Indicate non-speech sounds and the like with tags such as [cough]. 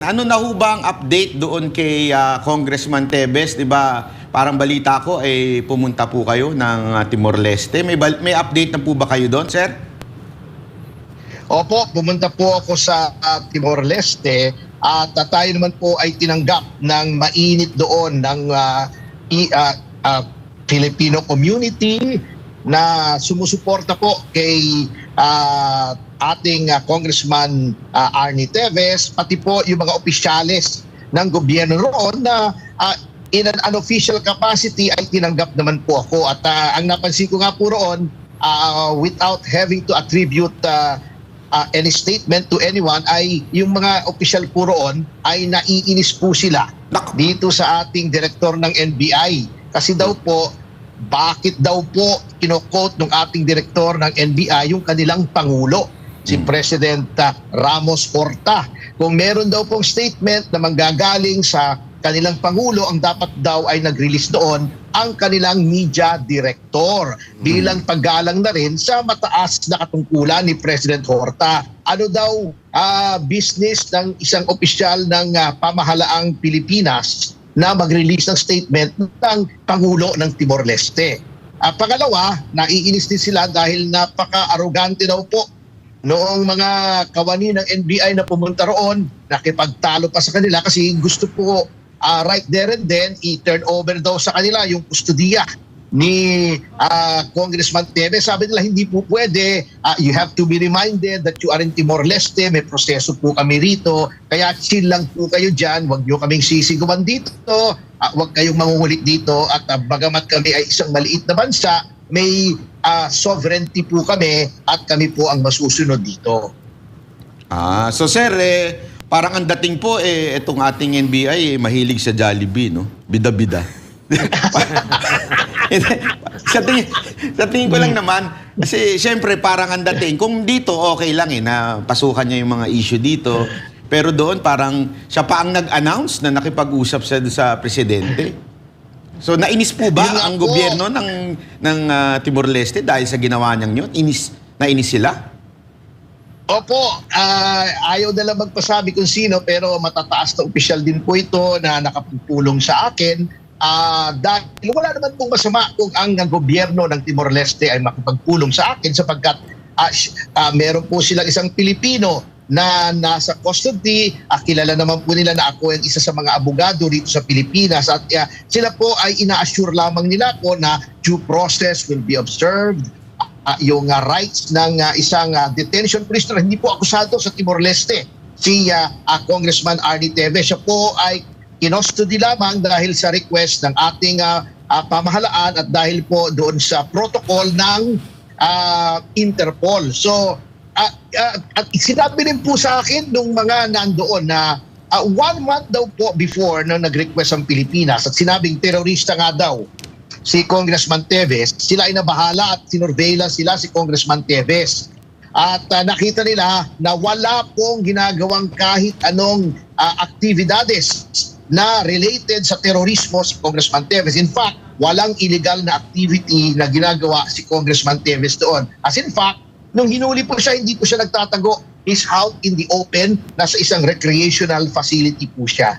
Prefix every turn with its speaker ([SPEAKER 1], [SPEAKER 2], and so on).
[SPEAKER 1] Ano na ho ba ang update doon kay ah, Congressman Tebes? 'Di ba? Parang balita ko ay pumunta po kayo ng ah, Timor-Leste. May bal- may update na po ba kayo doon, sir?
[SPEAKER 2] Opo, pumunta po ako sa uh, Timor-Leste at uh, tayo naman po ay tinanggap ng mainit doon ng uh, i- uh, uh, Filipino community na sumusuporta po kay uh, ating uh, Congressman uh, Arnie Teves, pati po yung mga opisyales ng gobyerno roon na uh, in an unofficial capacity ay tinanggap naman po ako. At uh, ang napansin ko nga po roon, uh, without having to attribute uh, uh, any statement to anyone ay yung mga opisyal po roon ay naiinis po sila dito sa ating direktor ng NBI. Kasi daw po, bakit daw po kinokote ng ating direktor ng NBI yung kanilang Pangulo, si
[SPEAKER 1] Hmm.
[SPEAKER 2] President uh, Ramos Horta. Kung meron daw pong statement na manggagaling sa kanilang Pangulo, ang dapat daw ay nag-release doon ang kanilang media director bilang paggalang na rin sa mataas na katungkulan ni President Horta. Ano daw ah, business ng isang opisyal ng ah, pamahalaang Pilipinas na mag-release ng statement ng Pangulo ng Timor-Leste. Ah, pangalawa, naiinis din sila dahil napaka-arrogante daw po noong mga kawani ng NBI na pumunta roon, nakipagtalo pa sa kanila kasi gusto po ah, right there and then i-turn over daw sa kanila yung kustudiya ni ah, Congressman Tevez. Sabi nila hindi po pwede. Ah, you have to be reminded that you are in Timor-Leste. May proseso po kami rito. Kaya chill lang po kayo dyan. Huwag nyo kaming sisigawan dito. Ah, huwag kayong mangungulit dito. At ah, bagamat kami ay isang maliit na bansa, may ah, sovereignty po kami at kami po ang masusunod dito.
[SPEAKER 1] Ah, so sir, eh, parang ang dating po eh itong ating NBI eh, mahilig sa Jollibee, no? Bida-bida. [laughs] Sa tingin, sa tingin ko lang naman, kasi syempre parang ang dating, kung dito okay lang eh, na pasukan niya yung mga issue dito, pero doon parang siya pa ang nag-announce na nakipag-usap siya sa presidente. So nainis po ba ang
[SPEAKER 2] po.
[SPEAKER 1] gobyerno ng ng ah, Timor-Leste dahil sa ginawa niyang yun? Inis, nainis sila?
[SPEAKER 2] Opo, ah, ayaw na lang magpasabi kung sino pero matataas na opisyal din po ito na nakapagpulong sa akin. Ah, dahil wala naman pong masama kung ang, ang gobyerno ng Timor-Leste ay makipagpulong sa akin sapagkat sh- ah, meron po silang isang Pilipino na nasa custody. Ah, kilala naman po nila na ako ang isa sa mga abogado dito sa Pilipinas at ah, sila po ay ina-assure lamang nila ako na due process will be observed ah, yung ah, rights ng ah, isang ah, detention prisoner. Hindi po akusado sa Timor-Leste. Si ah, ah, Congressman Arnie Teves, siya po ay kinostody lamang dahil sa request ng ating ah, ah, pamahalaan at dahil po doon sa protocol ng ah, Interpol. So, ah, ah, at sinabi rin po sa akin nung mga nandoon na ah, one month daw po before na nag-request ang Pilipinas at sinabing terorista nga daw si Congressman Teves, sila ay nabahala at sinurveillance sila si Congressman Teves. At ah, nakita nila na wala pong ginagawang kahit anong ah, aktibidades na related sa terorismo si Congressman Teves. In fact, walang illegal na activity na ginagawa si Congressman Teves doon. As in fact, nung hinuli po siya, hindi po siya nagtatago. He's out in the open, nasa isang recreational facility po siya.